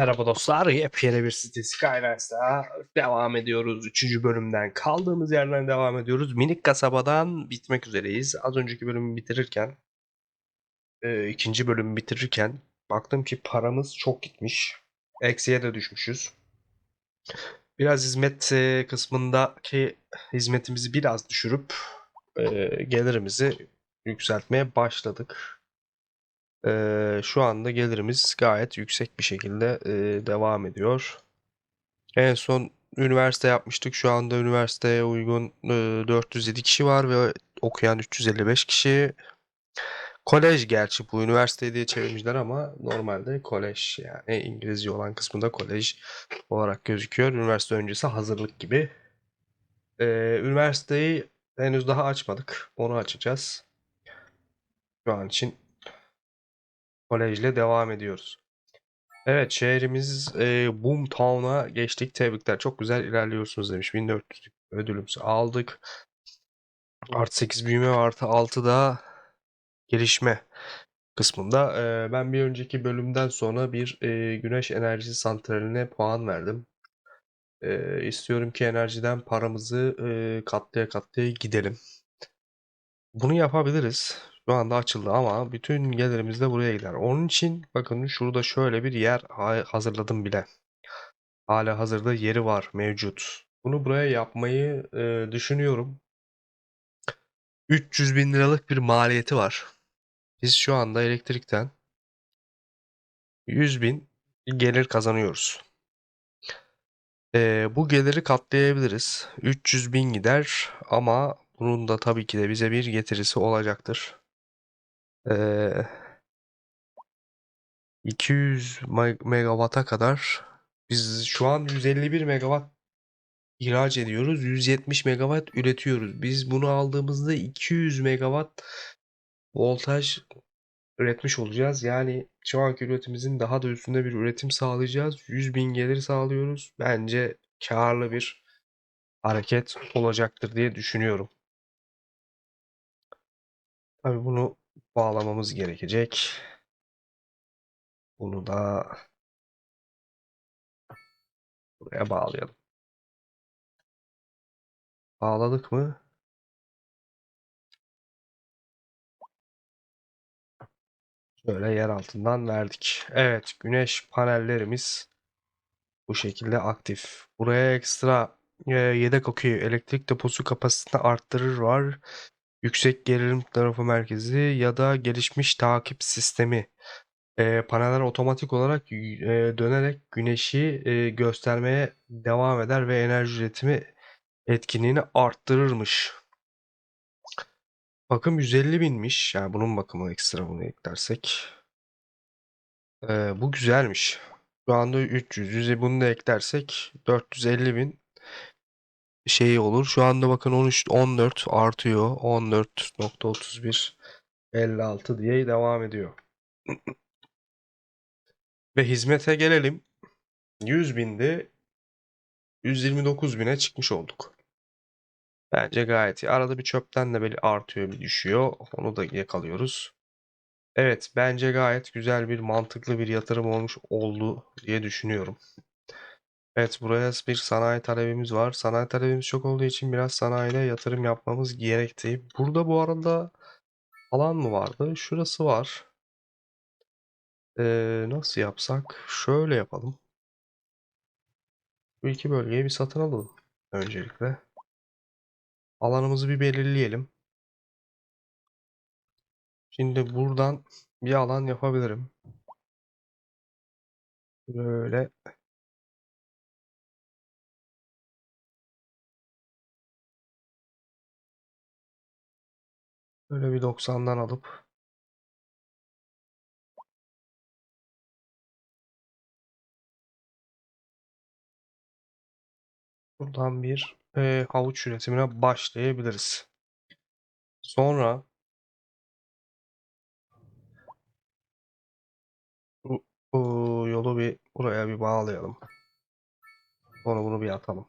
Merhaba dostlar, yepyeni bir City Skylines'da devam ediyoruz. Üçüncü bölümden kaldığımız yerden devam ediyoruz. Minik kasabadan bitmek üzereyiz. Az önceki bölümü bitirirken, e, ikinci bölümü bitirirken baktım ki paramız çok gitmiş. Eksiye de düşmüşüz. Biraz hizmet e, kısmındaki hizmetimizi biraz düşürüp e, gelirimizi yükseltmeye başladık. Ee, şu anda gelirimiz gayet yüksek bir şekilde e, devam ediyor. En son üniversite yapmıştık. Şu anda üniversiteye uygun e, 407 kişi var ve okuyan 355 kişi. Kolej gerçi bu üniversite diye çevirmişler ama normalde kolej yani İngilizce olan kısmında kolej olarak gözüküyor. Üniversite öncesi hazırlık gibi. Ee, üniversiteyi henüz daha açmadık. Onu açacağız. Şu an için kolejle devam ediyoruz. Evet şehrimiz e, Boomtown'a geçtik. Tebrikler. Çok güzel ilerliyorsunuz demiş. 1400 ödülümüzü aldık. Artı 8 büyüme ve artı 6 da gelişme kısmında. E, ben bir önceki bölümden sonra bir e, güneş enerjisi santraline puan verdim. E, istiyorum ki enerjiden paramızı e, katlaya katlaya gidelim. Bunu yapabiliriz. Şu anda açıldı ama bütün gelirimiz de buraya gider. Onun için bakın şurada şöyle bir yer ha- hazırladım bile. Hala hazırda yeri var mevcut. Bunu buraya yapmayı e, düşünüyorum. 300 bin liralık bir maliyeti var. Biz şu anda elektrikten 100 bin gelir kazanıyoruz. E, bu geliri katlayabiliriz. 300 bin gider ama bunun da tabii ki de bize bir getirisi olacaktır. Ee, 200 me- megawata kadar biz şu an 151 megawatt ihraç ediyoruz. 170 megawatt üretiyoruz. Biz bunu aldığımızda 200 megawatt voltaj üretmiş olacağız. Yani şu anki üretimimizin daha da üstünde bir üretim sağlayacağız. 100 bin gelir sağlıyoruz. Bence karlı bir hareket olacaktır diye düşünüyorum. Tabii bunu bağlamamız gerekecek. Bunu da buraya bağlayalım. Bağladık mı? Şöyle yer altından verdik. Evet, güneş panellerimiz bu şekilde aktif. Buraya ekstra e, yedek akü elektrik deposu kapasitesini arttırır var. Yüksek gerilim tarafı merkezi ya da gelişmiş takip sistemi. E, paneller otomatik olarak e, dönerek güneşi e, göstermeye devam eder ve enerji üretimi etkinliğini arttırırmış. Bakım 150 binmiş. Yani bunun bakımı ekstra bunu eklersek. Ee, bu güzelmiş. Şu anda 300. Yüze bunu da eklersek 450 bin şeyi olur. Şu anda bakın 13 14 artıyor. 14.31 56 diye devam ediyor. Ve hizmete gelelim. 100 binde 129 bine çıkmış olduk. Bence gayet iyi. Arada bir çöpten de böyle artıyor bir düşüyor. Onu da yakalıyoruz. Evet bence gayet güzel bir mantıklı bir yatırım olmuş oldu diye düşünüyorum. Evet buraya bir sanayi talebimiz var. Sanayi talebimiz çok olduğu için biraz sanayide yatırım yapmamız gerekti. Burada bu arada alan mı vardı? Şurası var. Ee, nasıl yapsak? Şöyle yapalım. Bu iki bölgeyi bir satın alalım öncelikle. Alanımızı bir belirleyelim. Şimdi buradan bir alan yapabilirim. Böyle böyle bir 90'dan alıp buradan bir e, havuç üretimine başlayabiliriz. Sonra bu, yolu bir buraya bir bağlayalım. Sonra bunu bir atalım.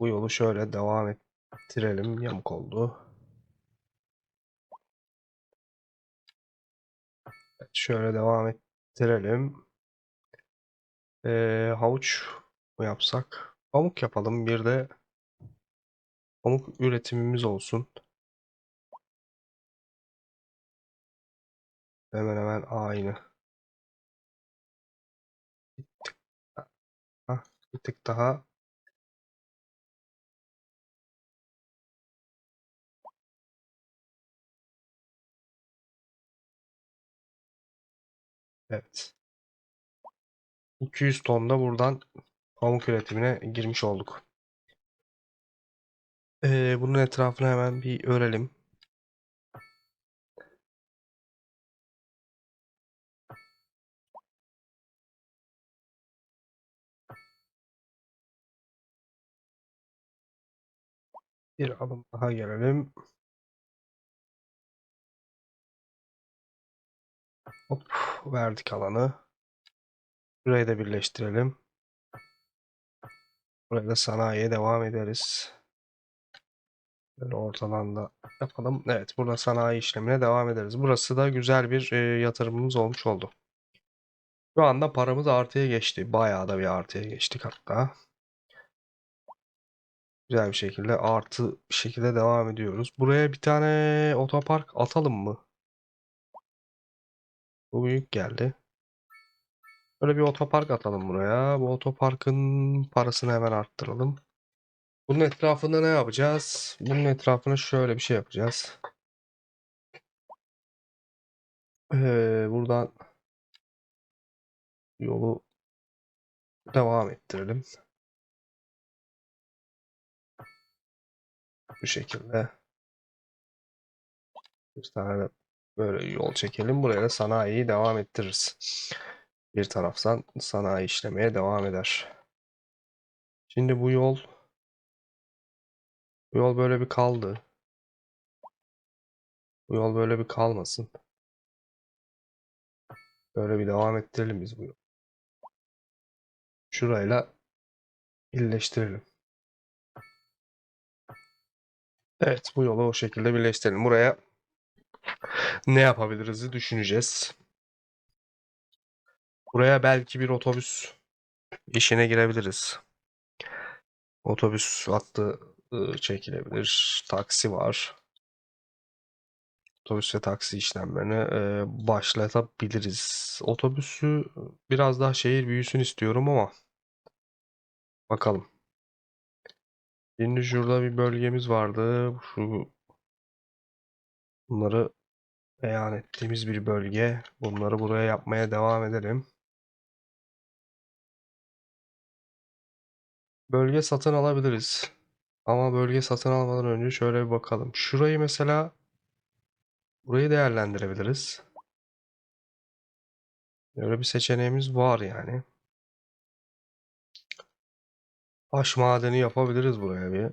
Bu yolu şöyle devam ettirelim. Yamuk oldu. Evet, şöyle devam bitirelim. Ee, havuç mu yapsak? Pamuk yapalım. Bir de pamuk üretimimiz olsun. Hemen hemen aynı. Bir tık. Bir tık daha. Evet. 200 ton da buradan pamuk üretimine girmiş olduk. Ee, bunun etrafını hemen bir örelim. Bir adım daha gelelim. Hop verdik alanı. Burayı da birleştirelim. Buraya da sanayiye devam ederiz. Böyle ortadan da yapalım. Evet burada sanayi işlemine devam ederiz. Burası da güzel bir e, yatırımımız olmuş oldu. Şu anda paramız artıya geçti. Bayağı da bir artıya geçtik hatta. Güzel bir şekilde artı bir şekilde devam ediyoruz. Buraya bir tane otopark atalım mı? Bu büyük geldi. Böyle bir otopark atalım buraya. Bu otoparkın parasını hemen arttıralım. Bunun etrafında ne yapacağız? Bunun etrafına şöyle bir şey yapacağız. Ee, buradan yolu devam ettirelim. Bu şekilde. Bir tane böyle yol çekelim. Buraya da sanayiyi devam ettiririz. Bir taraftan sanayi işlemeye devam eder. Şimdi bu yol bu yol böyle bir kaldı. Bu yol böyle bir kalmasın. Böyle bir devam ettirelim biz bu yolu. Şurayla birleştirelim. Evet bu yolu o şekilde birleştirelim. Buraya ne yapabiliriz düşüneceğiz. Buraya belki bir otobüs işine girebiliriz. Otobüs hattı ı, çekilebilir. Taksi var. Otobüs ve taksi işlemlerini başlatabiliriz. Otobüsü biraz daha şehir büyüsün istiyorum ama bakalım. Şimdi şurada bir bölgemiz vardı. Şu bunları beyan ettiğimiz bir bölge. Bunları buraya yapmaya devam edelim. Bölge satın alabiliriz. Ama bölge satın almadan önce şöyle bir bakalım. Şurayı mesela burayı değerlendirebiliriz. Böyle bir seçeneğimiz var yani. Taş madeni yapabiliriz buraya bir.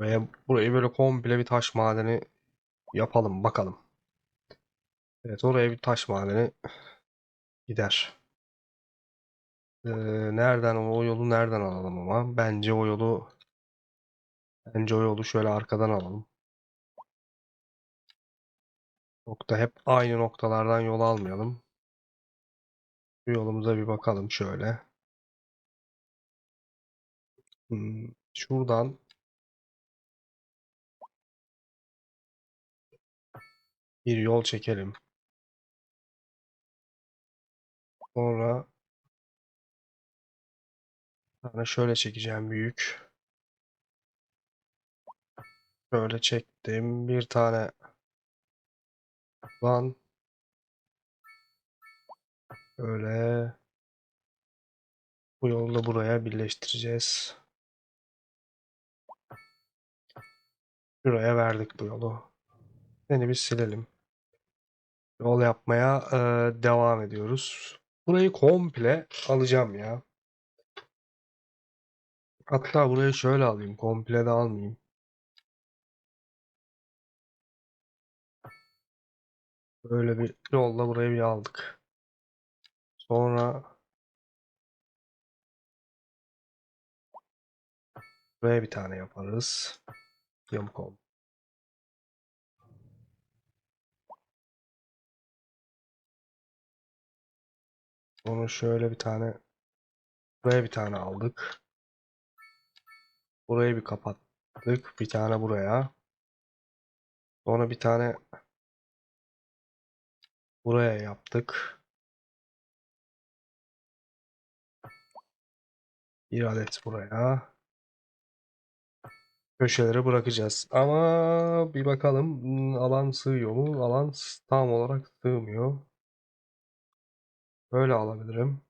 Veya burayı böyle komple bir taş madeni yapalım bakalım. Evet oraya bir taş madeni gider. Ee, nereden o yolu nereden alalım ama? Bence o yolu bence o yolu şöyle arkadan alalım. Nokta hep aynı noktalardan yol almayalım. Bu yolumuza bir bakalım şöyle. Hmm, şuradan bir yol çekelim. Sonra tane şöyle çekeceğim büyük. Şöyle çektim. Bir tane lan böyle bu yolu da buraya birleştireceğiz. Şuraya verdik bu yolu. Seni bir silelim. Yol yapmaya e, devam ediyoruz. Burayı komple alacağım ya. Hatta burayı şöyle alayım. Komple de almayayım. Böyle bir yolla burayı bir aldık. Sonra buraya bir tane yaparız. Yamuk oldu. Onu şöyle bir tane buraya bir tane aldık. Burayı bir kapattık. Bir tane buraya. Sonra bir tane buraya yaptık. Bir adet buraya. Köşelere bırakacağız. Ama bir bakalım alan sığıyor mu? Alan tam olarak sığmıyor. Böyle alabilirim.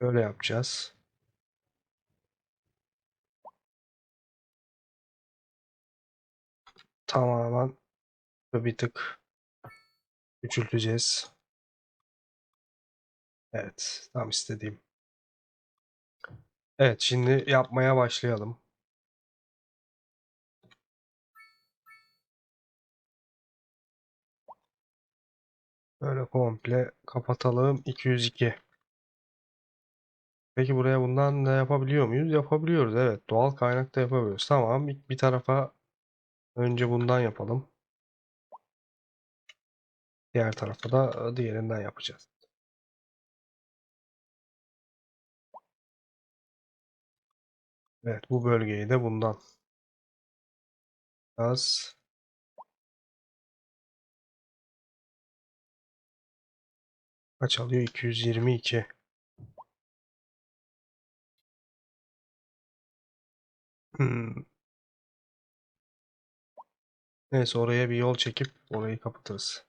Böyle yapacağız. Tamamen bir tık küçülteceğiz. Evet, tam istediğim. Evet, şimdi yapmaya başlayalım. Böyle komple kapatalım. 202. Peki buraya bundan da yapabiliyor muyuz? Yapabiliyoruz. Evet, doğal kaynakta yapabiliyoruz. Tamam, bir, tarafa önce bundan yapalım. Diğer tarafa da e, diğerinden yapacağız. Evet, bu bölgeyi de bundan. Biraz kaç alıyor? 222. Hmm. Neyse oraya bir yol çekip orayı kapatırız.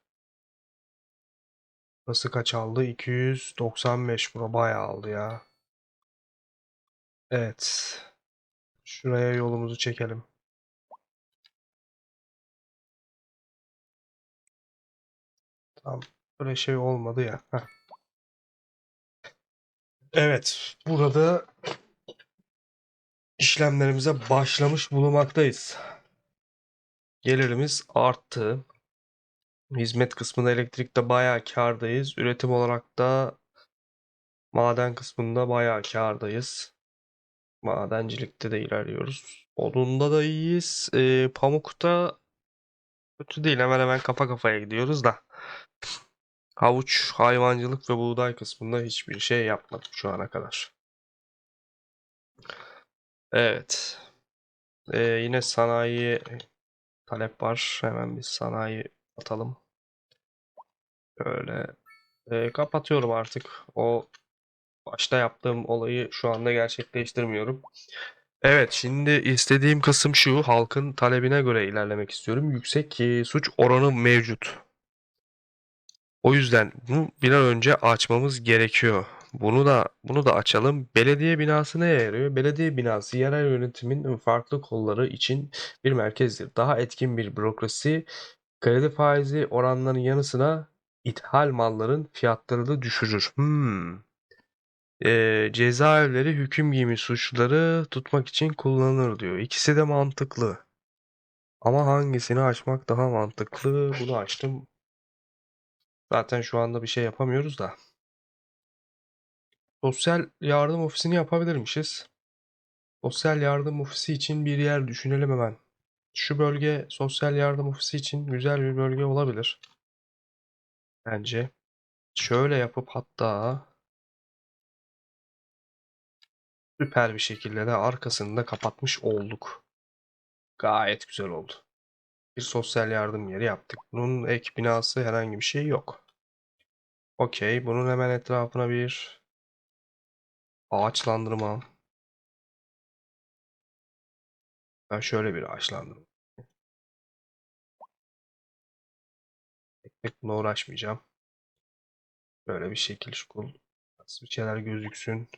Burası kaç aldı? 295. Bura bayağı aldı ya. Evet. Şuraya yolumuzu çekelim. Tamam. Böyle şey olmadı ya. Heh. Evet. Burada işlemlerimize başlamış bulunmaktayız. Gelirimiz arttı. Hizmet kısmında elektrikte bayağı kârdayız. Üretim olarak da maden kısmında bayağı kârdayız. Madencilikte de ilerliyoruz. Odunda da iyiyiz. Ee, pamukta kötü değil. Hemen hemen kafa kafaya gidiyoruz da. Havuç, hayvancılık ve buğday kısmında hiçbir şey yapmadık şu ana kadar. Evet. Ee, yine sanayi talep var. Hemen bir sanayi atalım. Böyle. Ee, kapatıyorum artık. O başta yaptığım olayı şu anda gerçekleştirmiyorum. Evet, şimdi istediğim kısım şu. Halkın talebine göre ilerlemek istiyorum. Yüksek e, suç oranı mevcut. O yüzden bunu bir an önce açmamız gerekiyor. Bunu da bunu da açalım. Belediye binası neye yarıyor? Belediye binası yerel yönetimin farklı kolları için bir merkezdir. Daha etkin bir bürokrasi, kredi faizi oranlarının yanı sıra ithal malların fiyatlarını düşürür. Hmm. Ee, cezaevleri hüküm giymiş suçluları tutmak için kullanılır diyor. İkisi de mantıklı. Ama hangisini açmak daha mantıklı? Bunu açtım. Zaten şu anda bir şey yapamıyoruz da. Sosyal yardım ofisini yapabilirmişiz. Sosyal yardım ofisi için bir yer düşünelim hemen. Şu bölge sosyal yardım ofisi için güzel bir bölge olabilir. Bence. Şöyle yapıp hatta süper bir şekilde de arkasını da kapatmış olduk. Gayet güzel oldu. Bir sosyal yardım yeri yaptık. Bunun ek binası herhangi bir şey yok. Okey. Bunun hemen etrafına bir ağaçlandırma. Ben şöyle bir ağaçlandırma. Buna uğraşmayacağım. Böyle bir şekil şukul. Bir şeyler gözüksün.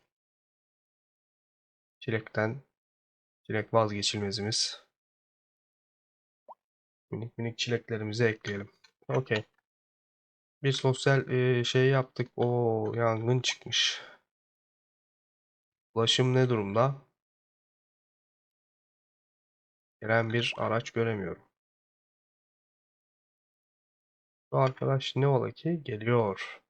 Çilekten. Çilek vazgeçilmezimiz. Minik minik çileklerimizi ekleyelim. Okey. Bir sosyal e, şey yaptık. O yangın çıkmış. Ulaşım ne durumda? Gelen bir araç göremiyorum. Bu arkadaş ne ola ki? Geliyor.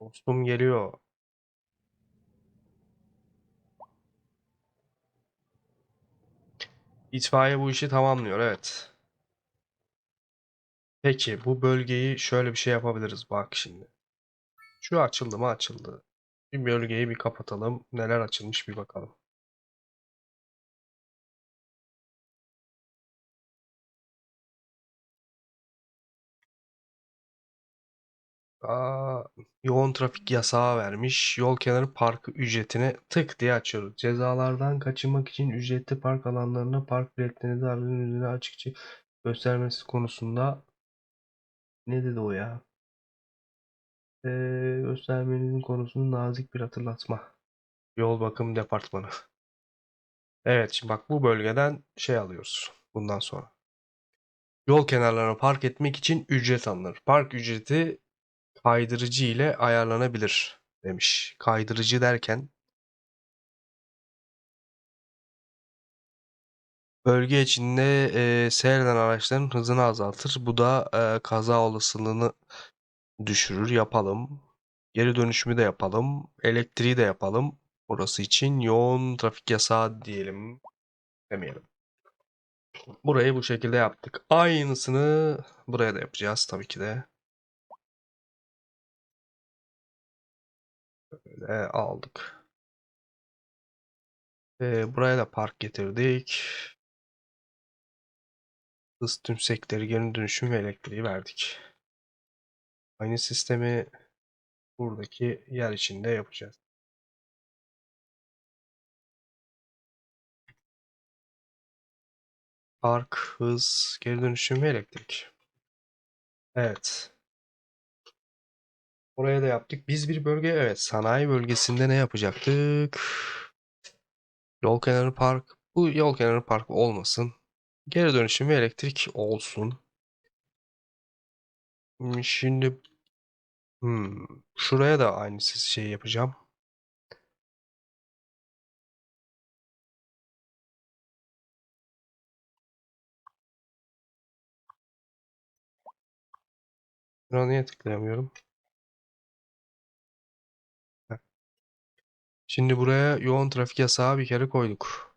Dostum geliyor. İtfaiye bu işi tamamlıyor evet. Peki bu bölgeyi şöyle bir şey yapabiliriz bak şimdi. Şu açıldı mı açıldı. Bir bölgeyi bir kapatalım. Neler açılmış bir bakalım. Aa, yoğun trafik yasağı vermiş. Yol kenarı parkı ücretini tık diye açıyoruz. Cezalardan kaçınmak için ücretli park alanlarına park biletlerinizi aracın üzerine açıkça göstermesi konusunda ne dedi o ya? Ee, göstermenizin konusunu nazik bir hatırlatma. Yol bakım departmanı. Evet şimdi bak bu bölgeden şey alıyoruz bundan sonra. Yol kenarlarına park etmek için ücret alınır. Park ücreti kaydırıcı ile ayarlanabilir demiş. Kaydırıcı derken bölge içinde e, seyreden araçların hızını azaltır. Bu da e, kaza olasılığını düşürür. Yapalım. Geri dönüşümü de yapalım. Elektriği de yapalım. Orası için yoğun trafik yasağı diyelim. Demeyelim. Burayı bu şekilde yaptık. Aynısını buraya da yapacağız tabii ki de. Böyle aldık. Ee, buraya da park getirdik. Hız tümsekleri, geri dönüşüm ve elektriği verdik. Aynı sistemi buradaki yer içinde yapacağız. Park, hız, geri dönüşüm ve elektrik. Evet. Oraya da yaptık. Biz bir bölge, evet sanayi bölgesinde ne yapacaktık? Yol kenarı park. Bu yol kenarı park olmasın. Geri dönüşüm ve elektrik olsun. Hmm, Şimdi hmm, şuraya da aynı şey yapacağım. Buna niye tıklayamıyorum? Şimdi buraya yoğun trafik yasağı bir kere koyduk.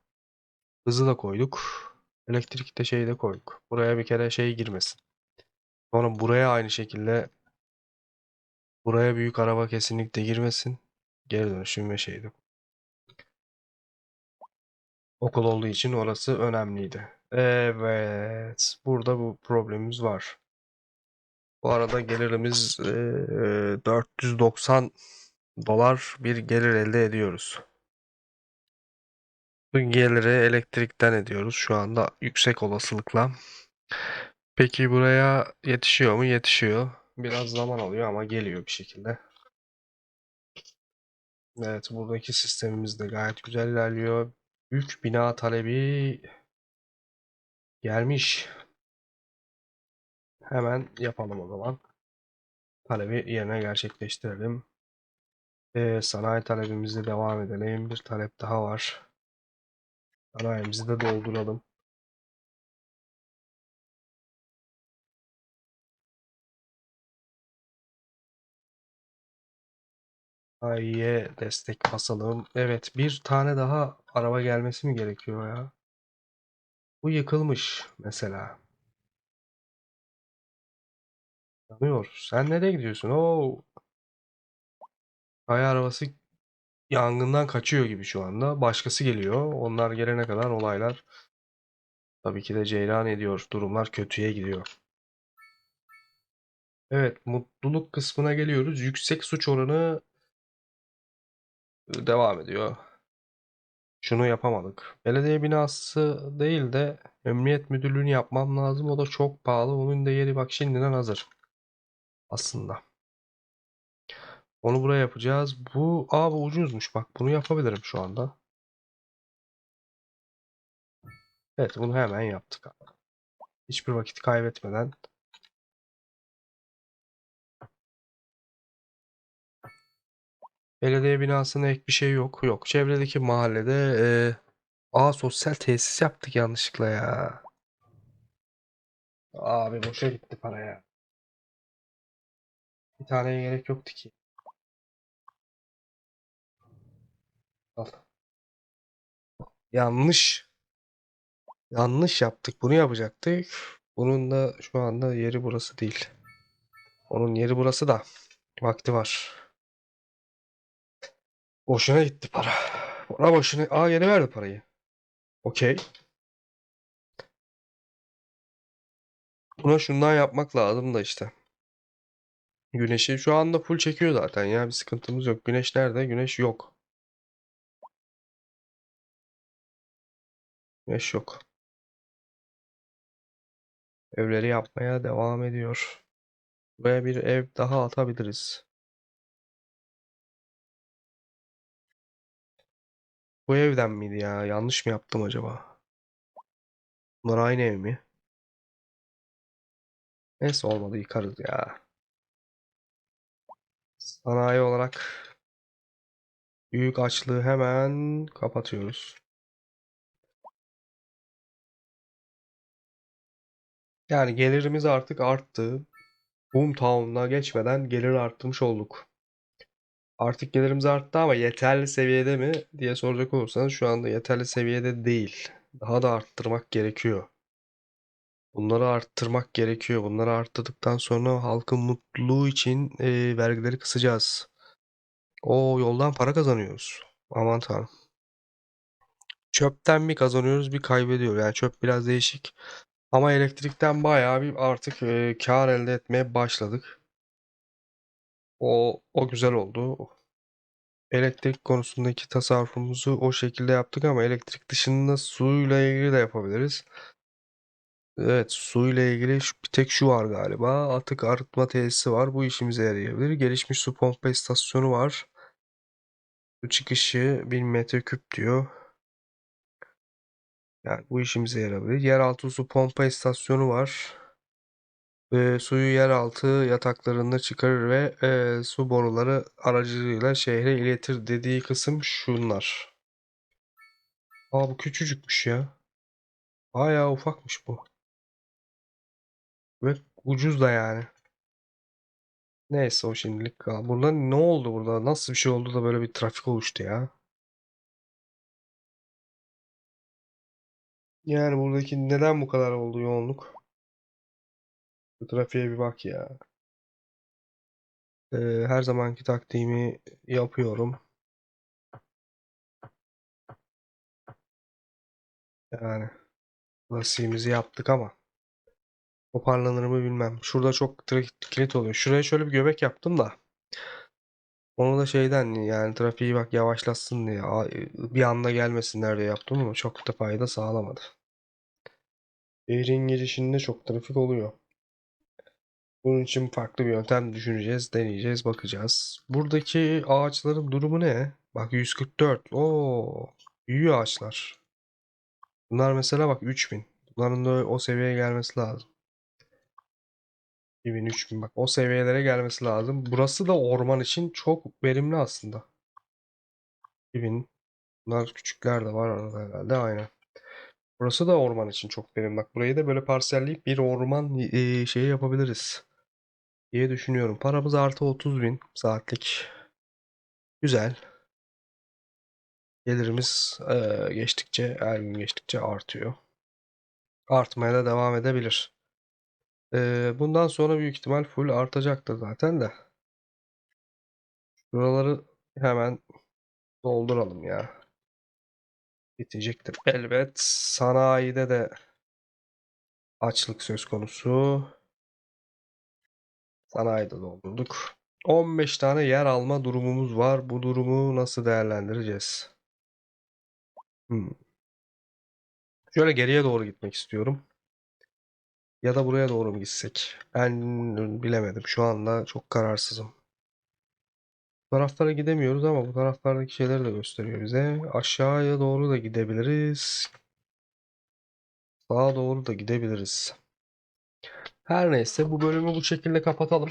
Hızı da koyduk. Elektrikte şeyi de koyduk. Buraya bir kere şey girmesin. Sonra buraya aynı şekilde buraya büyük araba kesinlikle girmesin. Geri dönüşüm ve şeydi. Okul olduğu için orası önemliydi. Evet. Burada bu problemimiz var. Bu arada gelirimiz eee, 490 dolar bir gelir elde ediyoruz. Bu geliri elektrikten ediyoruz şu anda yüksek olasılıkla. Peki buraya yetişiyor mu? Yetişiyor. Biraz zaman alıyor ama geliyor bir şekilde. Evet buradaki sistemimiz de gayet güzel ilerliyor. Büyük bina talebi gelmiş. Hemen yapalım o zaman. Talebi yerine gerçekleştirelim. Ee, sanayi talebimizle devam edelim. Bir talep daha var. Sanayimizi de dolduralım. Sanayiye destek basalım. Evet bir tane daha araba gelmesi mi gerekiyor ya? Bu yıkılmış mesela. Yanıyor. Sen nereye gidiyorsun? Oo. Kaya arabası yangından kaçıyor gibi şu anda. Başkası geliyor. Onlar gelene kadar olaylar tabii ki de ceylan ediyor. Durumlar kötüye gidiyor. Evet, mutluluk kısmına geliyoruz. Yüksek suç oranı devam ediyor. Şunu yapamadık. Belediye binası değil de emniyet müdürlüğünü yapmam lazım. O da çok pahalı. Onun da yeri bak şimdiden hazır. Aslında. Onu buraya yapacağız. Bu, aa bu ucuzmuş. Bak bunu yapabilirim şu anda. Evet bunu hemen yaptık. Hiçbir vakit kaybetmeden. Belediye binasına ek bir şey yok. Yok. Çevredeki mahallede eee aa sosyal tesis yaptık yanlışlıkla ya. Abi boşa gitti para ya. Bir taneye gerek yoktu ki. Al. Yanlış. Yanlış yaptık. Bunu yapacaktık. Bunun da şu anda yeri burası değil. Onun yeri burası da. Vakti var. Boşuna gitti para. Buna boşuna. Aa yeni verdi parayı. Okey. Buna şundan yapmak lazım da işte. Güneşi şu anda full çekiyor zaten ya. Bir sıkıntımız yok. Güneş nerede? Güneş yok. Güneş yok. Evleri yapmaya devam ediyor. Buraya bir ev daha atabiliriz. Bu evden miydi ya? Yanlış mı yaptım acaba? Bunlar aynı ev mi? Neyse olmadı yıkarız ya. Sanayi olarak büyük açlığı hemen kapatıyoruz. Yani gelirimiz artık arttı. Boomtown'a geçmeden gelir arttırmış olduk. Artık gelirimiz arttı ama yeterli seviyede mi diye soracak olursanız şu anda yeterli seviyede değil. Daha da arttırmak gerekiyor. Bunları arttırmak gerekiyor. Bunları arttırdıktan sonra halkın mutluluğu için e, vergileri kısacağız. O yoldan para kazanıyoruz. Aman tanrım. Çöpten bir kazanıyoruz bir kaybediyoruz. Yani çöp biraz değişik. Ama elektrikten bayağı bir artık e, kar elde etmeye başladık. O, o güzel oldu. Elektrik konusundaki tasarrufumuzu o şekilde yaptık ama elektrik dışında suyla ilgili de yapabiliriz. Evet, suyla ilgili şu- bir tek şu var galiba. Atık arıtma tesisi var. Bu işimize yarayabilir. Gelişmiş su pompa istasyonu var. Su çıkışı 1000 metreküp diyor. Yani bu işimize yarayabilir. Yeraltı su pompa istasyonu var. Ee, suyu yeraltı yataklarında çıkarır ve e, su boruları aracılığıyla şehre iletir dediği kısım şunlar. Aa bu küçücükmüş ya. Bayağı ufakmış bu. Ve ucuz da yani. Neyse o şimdilik kal. Burada ne oldu burada? Nasıl bir şey oldu da böyle bir trafik oluştu ya? Yani buradaki neden bu kadar oldu yoğunluk? Bu trafiğe bir bak ya. Ee, her zamanki taktiğimi yapıyorum. Yani klasiğimizi yaptık ama toparlanır mı bilmem. Şurada çok kilit oluyor. Şuraya şöyle bir göbek yaptım da. Onu da şeyden yani trafiği bak yavaşlatsın diye bir anda gelmesinler diye yaptım ama çok da fayda sağlamadı. Şehrin girişinde çok trafik oluyor. Bunun için farklı bir yöntem düşüneceğiz, deneyeceğiz, bakacağız. Buradaki ağaçların durumu ne? Bak 144. Oo, büyüyor ağaçlar. Bunlar mesela bak 3000. Bunların da o seviyeye gelmesi lazım. 2000, 3000 bak o seviyelere gelmesi lazım. Burası da orman için çok verimli aslında. 2000. Bunlar küçükler de var arada herhalde aynen. Burası da orman için çok verimli. Bak burayı da böyle parselleyip bir orman e, şeyi yapabiliriz diye düşünüyorum. Paramız artı 30 bin saatlik. Güzel. Gelirimiz e, geçtikçe, her gün geçtikçe artıyor. Artmaya da devam edebilir. E, bundan sonra büyük ihtimal full artacaktır zaten de. Buraları hemen dolduralım ya. Bitecektir. Elbet sanayide de açlık söz konusu. Sanayide doldurduk. 15 tane yer alma durumumuz var. Bu durumu nasıl değerlendireceğiz? Hmm. Şöyle geriye doğru gitmek istiyorum. Ya da buraya doğru mu gitsek? Ben bilemedim. Şu anda çok kararsızım. Taraflara gidemiyoruz ama bu taraflardaki şeyleri de gösteriyor bize. Aşağıya doğru da gidebiliriz. Sağa doğru da gidebiliriz. Her neyse bu bölümü bu şekilde kapatalım.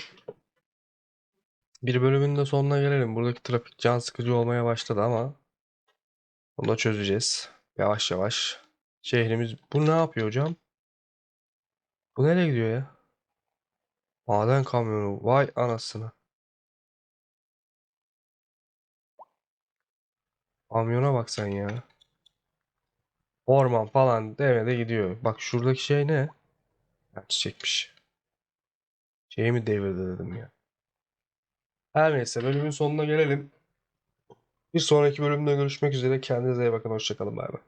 Bir bölümün de sonuna gelelim. Buradaki trafik can sıkıcı olmaya başladı ama onu da çözeceğiz. Yavaş yavaş. Şehrimiz... Bu ne yapıyor hocam? Bu nereye gidiyor ya? Maden kamyonu. Vay anasını. Kamyona bak sen ya. Orman falan demede gidiyor. Bak şuradaki şey ne? Ha, çiçekmiş. Şeyi mi devirdi dedim ya. Her neyse bölümün sonuna gelelim. Bir sonraki bölümde görüşmek üzere. Kendinize iyi bakın. Hoşçakalın. Bay bay.